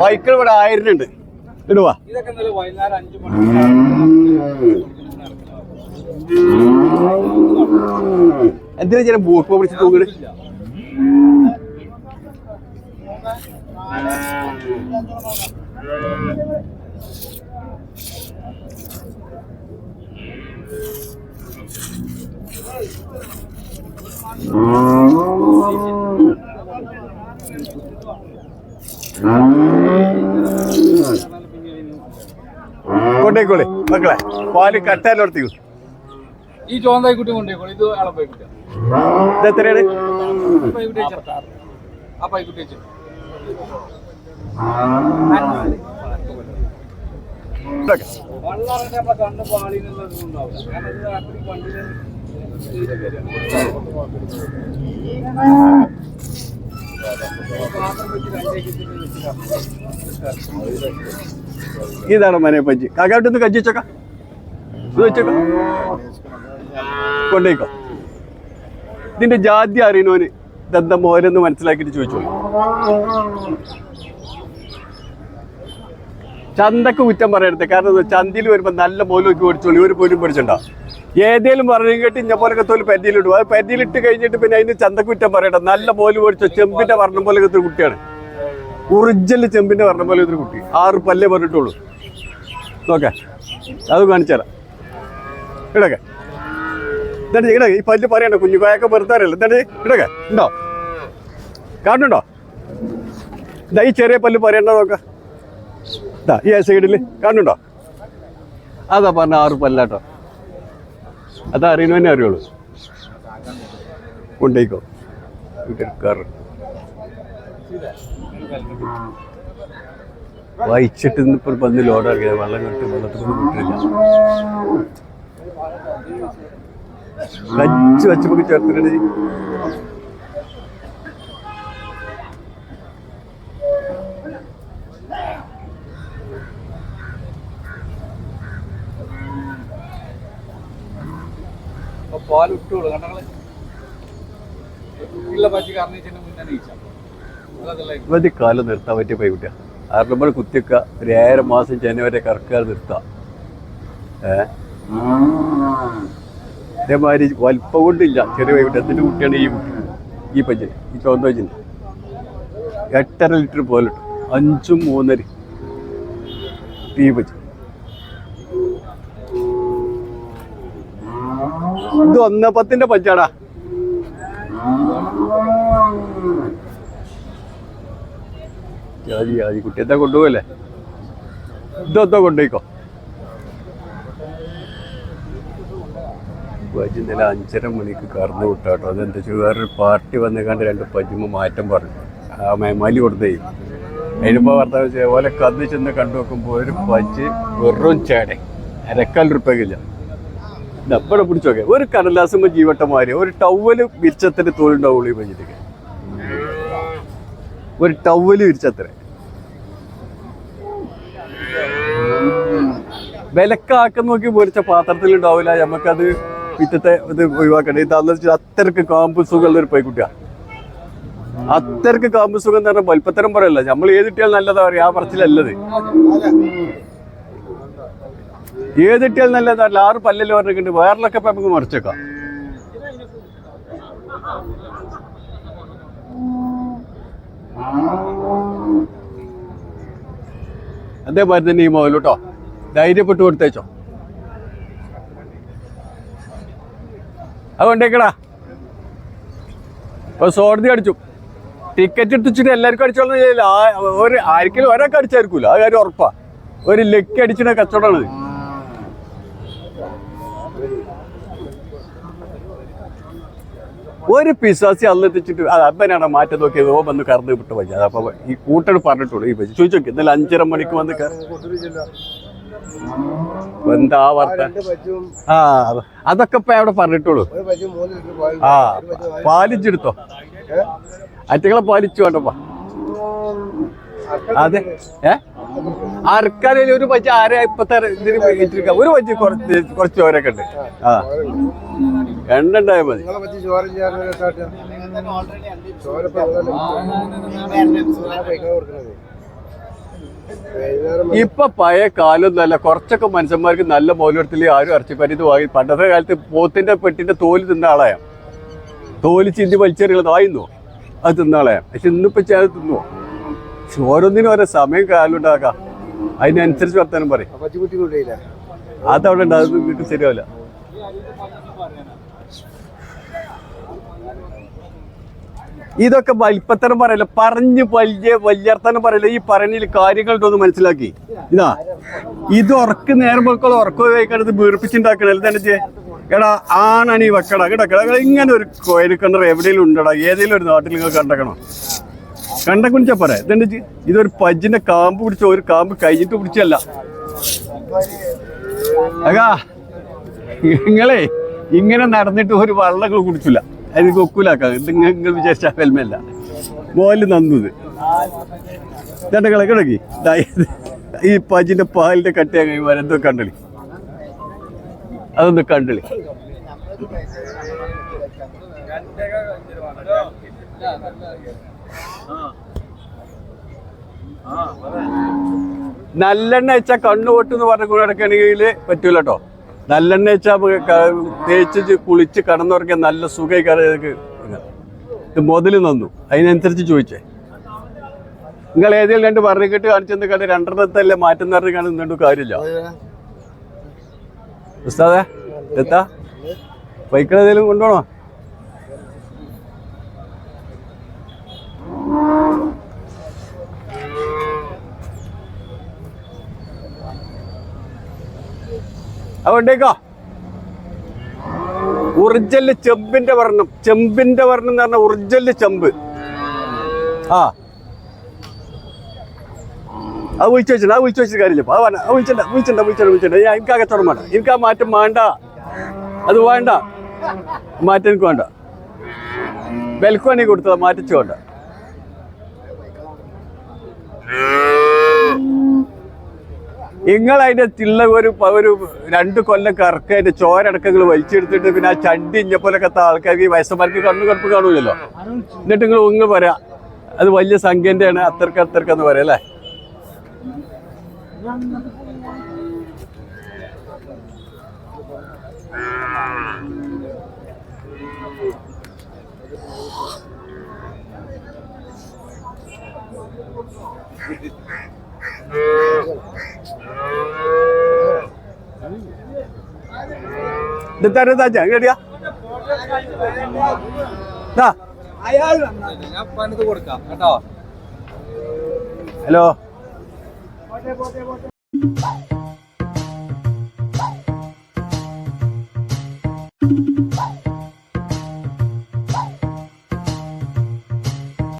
ബൈക്കുകൾ ഇവിടെ ആയിരം ഉണ്ട് ഇടുവാ. ഇതൊക്കെ ഇന്നലെ വൈകുന്നേരം അഞ്ചു മണി എന്തിനാ ചില ബൂക്ക് പിടിച്ച് തൂങ്ങിട് കൊണ്ടേക്കോളെ മക്കളെ. പാൽ കട്ടാലോടത്തേക്ക്. ഈ ചോന്തായി കുട്ടി കൊണ്ടേക്കോളൂ ഇത് ആളെ പൈക്കുട്ടി. ഇത് എത്രയാണ്? കണ്ണ് പാളിന്നുള്ളത് ഇതാണ് മനെ പഞ്ചി? കാക്കാട്ടൊന്ന് കഞ്ചി വെച്ചോക്ക? ഇത് കൊണ്ടേക്കോ. ഇതിന്റെ ജാതി അറിയണോന് ദന്ത മോരെന്ന് മനസ്സിലാക്കിയിട്ട് ചോദിച്ചു ചന്തക്ക് കുറ്റം പറയരുത്. കാരണം ചന്തയിൽ വരുമ്പോ നല്ല മോലൊക്കെ ഓടിച്ചോളൂ. ഒരു പോലും പഠിച്ചിട്ടുണ്ടോ ഏതേലും പറഞ്ഞു കേട്ട് ഇന്ന പോലൊക്കെ തോൽ പരിധിയിലിടും. അത് പരിധിയിലിട്ട് കഴിഞ്ഞിട്ട് പിന്നെ അതിന് ചന്തക്കുറ്റം പറയട്ടെ നല്ല മോൽ ഓടിച്ചോ ചെമ്പിന്റെ വർണം പോലെ ഒരു കുട്ടിയാണ്. ഒറിജിനൽ ചെമ്പിന്റെ വർണം പോലെ ഒരു കുട്ടി. ആറ് പല്ലേ പറഞ്ഞിട്ടുള്ളൂ. നോക്കെ. അത് കാണിച്ചുതരാം ഇടക്കെ. എന്നിട്ട് ഇട ഈ പല്ല് പറയണ്ട. കുഞ്ഞു കായൊക്കെ വെറുതാരല്ല എന്നിട്ട് ഇടക്കെ. ഉണ്ടോ? കാണുന്നുണ്ടോ? ഇതാ ഈ ചെറിയ പല്ല് പറയണ്ട നോക്ക. ഈ സൈഡിൽ കാണുന്നുണ്ടോ? അതാ പറഞ്ഞ ആറ് പല്ലാട്ടോ. അതാ അറിയണവനെ അറിയുള്ളൂ. കൊണ്ടേക്കോ കയറും വായിച്ചിട്ട് ഇന്നിപ്പോൾ പന്ന് ലോഡാക്കിയത് വെള്ളം കെട്ടി വെള്ളത്തിൽ വിട്ടില്ല. കച്ച് വെച്ചപ്പോൾ ചേർത്തിട്ട് ഇട്ടോളൂ കണ്ടങ്ങൾ മതി കാലം നിർത്താൻ പറ്റിയ പൈകുട്ടിയ. ആറ് കുത്തിക്ക ഒരു ഏഴര മാസം ജനുവരി കറക്കാതെ നിർത്താം. ഏ? വലിപ്പം കൊണ്ടില്ല. ചെറിയ പൈകുട്ടി. എന്തിന്റെ കുട്ടിയാണ് ഈ കുട്ടി? ഈ പഞ്ച് ഈ പഞ്ചിന് എട്ടര ലിറ്റർ പോലെ അഞ്ചും മൂന്നര. ഈ പഞ്ച് ഇത് ഒന്നേ പത്തിന്റെ പഞ്ചാടാ. ജാതി ജാതി. കുട്ടി എന്താ കൊണ്ടുപോകല്ലേ ഇതെന്താ കൊണ്ടുപോയിക്കോ. ഇന്നലെ അഞ്ചര മണിക്ക് കറന്നു വിട്ടാട്ടോ. അതെന്താ വെച്ചാൽ വേറൊരു പാർട്ടി വന്നേക്കാണ്ട് രണ്ട് പജുമ്പ് മാറ്റം പറഞ്ഞു. ആ മേമാലി കൊടുത്തേ. ഭർത്താവ് വെച്ചാൽ ഓലെ കന്ന് ചെന്ന് കണ്ടു നോക്കുമ്പോൾ ഒരു പജ് വെറും ചേടെ. അരക്കാൽ റുപ്യക്കില്ല ഡബ്ബടെ പിടിച്ചു നോക്കെ. ഒരു കടലാസുമ്പോ ജീവട്ടമാര് ഒരു ടവൽ വിരിച്ചത്തിന് തോലുണ്ടാവുള്ളൂ ഈ പഞ്ചിലേക്ക് ഒരു ടവൽ വിരിച്ചത്ര വിലക്കാക്കം നോക്കി പൊരിച്ച പാത്രത്തിൽ ഉണ്ടാവില്ല. നമുക്കത് വിറ്റത്തെ ഇത് ഒഴിവാക്കണ്ടേ. ഇതാന്ന് വെച്ചാൽ അത്രയ്ക്ക് കാമ്പ് സുഖമുള്ള ഒരു പൈക്കുട്ടിയ അത്രയ്ക്ക് കാമ്പ് സുഖം എന്ന് പറഞ്ഞാൽ വലുപ്പത്തരം പറയല്ല. നമ്മൾ ഏതിട്ടിയാൽ നല്ലതാ പറയാ. ആ പറച്ചിലല്ലത്. ഏതിട്ടിയാൽ നല്ല ആറ് പല്ലല്ലോ പറഞ്ഞിട്ടുണ്ട് വേറിലൊക്കെ ഇപ്പൊ നമുക്ക് മറിച്ചേക്കാം. അതേമാതിരി തന്നെ ഈ മുതൽ കേട്ടോ ധൈര്യപ്പെട്ട് കൊടുത്തേച്ചോ. അത് കൊണ്ടേക്കടാ. ഇപ്പൊ സോർദി അടിച്ചു. ടിക്കറ്റ് എടുത്തിട്ട് എല്ലാവർക്കും അടിച്ചോളാം ഒരു ആർക്കെങ്കിലും ഒരാൾക്ക് അടിച്ചായിരിക്കൂല. ആ കാര്യം ഉറപ്പാ. ഒരു ലക്ക് അടിച്ചിട്ട് കച്ചവടമാണ് ഒരു പിശാസി അല്ലെത്തിച്ചിട്ട് അത് അപ്പനാണ് മാറ്റം നോക്കിയത്? ഓ വന്ന് കറന്ന് വിട്ട് പറ്റി അപ്പൊ ഈ കൂട്ടട് പറഞ്ഞിട്ടുള്ളൂ ഈ പറ്റി ചോദിച്ചു നോക്കി ഇന്നലെ അഞ്ചര മണിക്ക് വന്ന് എന്താ വാർത്ത? ആ അത് അതൊക്കെ ഇപ്പൊ അവിടെ പറഞ്ഞിട്ടുള്ളൂ. ആ പാലിച്ചെടുത്തോ? അറ്റകളെ പാലിച്ചു വേണ്ടപ്പാ? അതെ. ഏ? ആർക്കാരും ഒരു പച്ച ആരെ ഇപ്പത്തെ ഇതിന് വെച്ചിരിക്കാം ഒരു പച്ച കുറച്ച് കുറച്ച് ചോരൊക്കെ ഉണ്ട്. ആ. എണ്ണുണ്ടായ മതി. ഇപ്പൊ പഴയ കാലമൊന്നുമല്ല കുറച്ചൊക്കെ മനുഷ്യന്മാർക്ക് നല്ല മോലെടുത്തിൽ ആരും ഇറച്ചിപ്പരിത് വാങ്ങി പണ്ടത്തെ കാലത്ത് പോത്തിന്റെ പെട്ടിന്റെ തോൽ തിന്ന ആളായ. തോൽ ചിന്തി വലിച്ചെറിയുള്ളത് വായിന്നോ അത് തിന്ന ആളായ. പക്ഷെ ഇന്നിപ്പോ ചേർത്ത് തിന്നുവോ ഓരോന്നിനും ഓരോ സമയം കാലുണ്ടാക്കാം അതിനനുസരിച്ച് വർത്താനം പറയും. അതവിടെ ഉണ്ട് അത് നിങ്ങൾക്ക് ശരിയാവില്ല. ഇതൊക്കെ വലിപ്പത്തരം പറയല്ല പറഞ്ഞ് വലിയ വലിയർത്തനം പറയല്ല ഈ പറയണിൽ കാര്യങ്ങളുണ്ടോന്ന് മനസ്സിലാക്കി. ഇതാ ഇത് ഉറക്ക് നേരം പോക്കുള്ള ഉറക്കം കഴിക്കണത് അല്ലെ തന്നെ എടാ ആണണി വെക്കടാ. കേടാ കേടാ ഇങ്ങനെ ഒരു കോയലിക്കണ്ടർ എവിടെയെങ്കിലും ഉണ്ടടാ? ഏതെങ്കിലും ഒരു നാട്ടിൽ നിങ്ങൾ കണ്ടക്കണം. കണ്ട കുണിച്ചാ പറയാ ഇതെന്താ? ഇതൊരു പജ്ജിന്റെ കാമ്പ് പിടിച്ച ഒരു കാമ്പ് കഴിഞ്ഞിട്ട് പിടിച്ചല്ല നിങ്ങളെ ഇങ്ങനെ നടന്നിട്ട് ഒരു വള്ളങ്ങൾ കുടിച്ചില്ല. അത് കൊക്കൂലാക്കാം. ഇത് നിങ്ങൾ വിചാരിച്ച ഫെൽമല്ല മോൽ നന്നത്. ചേട്ടങ്ങളെ കിടക്കി ഈ പജിന്റെ പാലിന്റെ കട്ടിയാ കഴിയുമ്പോൾ എന്തോ കണ്ടളി. അതൊന്ന് കണ്ടളി. നല്ലെണ്ണ വെച്ചാൽ കണ്ണു പൊട്ടെന്ന് പറഞ്ഞ കിടക്കണമെങ്കിൽ പറ്റൂല കേട്ടോ നല്ലെണ്ണ വെച്ചാൽ തേച്ച് കുളിച്ച് കടന്നുറങ്ങിയ നല്ല കയറി ഇത് മുതൽ നന്നു. അതിനനുസരിച്ച് ചോദിച്ചേ. നിങ്ങൾ ഏതെങ്കിലും രണ്ട് പറഞ്ഞിട്ട് കാണിച്ചെന്ന് കണ്ട് രണ്ടെണ്ണത്തല്ലേ മാറ്റം പറഞ്ഞ് കാണുന്നുണ്ട് കാര്യമില്ല. ഉസ്താദേ എത്താ ബൈക്കിൽ ഏതെങ്കിലും അതുകൊണ്ടേക്കോ ഉറിജൽ ചെമ്പിന്റെ വർണം. ചെമ്പിന്റെ വർണം എന്ന് പറഞ്ഞ ഉറിജൽ ചെമ്പ്. ആ. അത് വിളിച്ചു വെച്ചിട്ടുണ്ട് അത് വിളിച്ചു വെച്ചിട്ട് കാര്യമില്ല. അത് വേണ്ട അത് വിളിച്ചിട്ടുണ്ട് വിളിച്ചിട്ടുണ്ട് ഞാൻ എനിക്ക് കച്ചവടം വേണ്ട. എനിക്ക് ആ മാറ്റം വേണ്ട. അത് വേണ്ട. മാറ്റം എനിക്ക് വേണ്ട. വിലക്ക് കൊടുത്തത് മാറ്റിച്ചു വേണ്ട. നിങ്ങൾ അതിന്റെ തിള്ള ഒരു ഒരു രണ്ട് കൊല്ലം കറക്ക അതിന്റെ ചോരടക്കങ്ങൾ വലിച്ചെടുത്തിട്ട് പിന്നെ ആ ചണ്ടി ഇഞ്ഞപ്പോലൊക്കെ ആൾക്കാർക്ക് ഈ വയസ്സന്മാർക്ക് കണ്ണു കറുപ്പ് കാണൂലല്ലോ? എന്നിട്ട് നിങ്ങൾ ഒന്ന് പറയാ അത് വലിയ സംഖ്യന്റെയാണ് അത്രയ്ക്ക് അത്രക്കെന്ന് പറയാം അല്ലേ? ഇത് എടുത്താ കേട്ടിയാ ഹലോ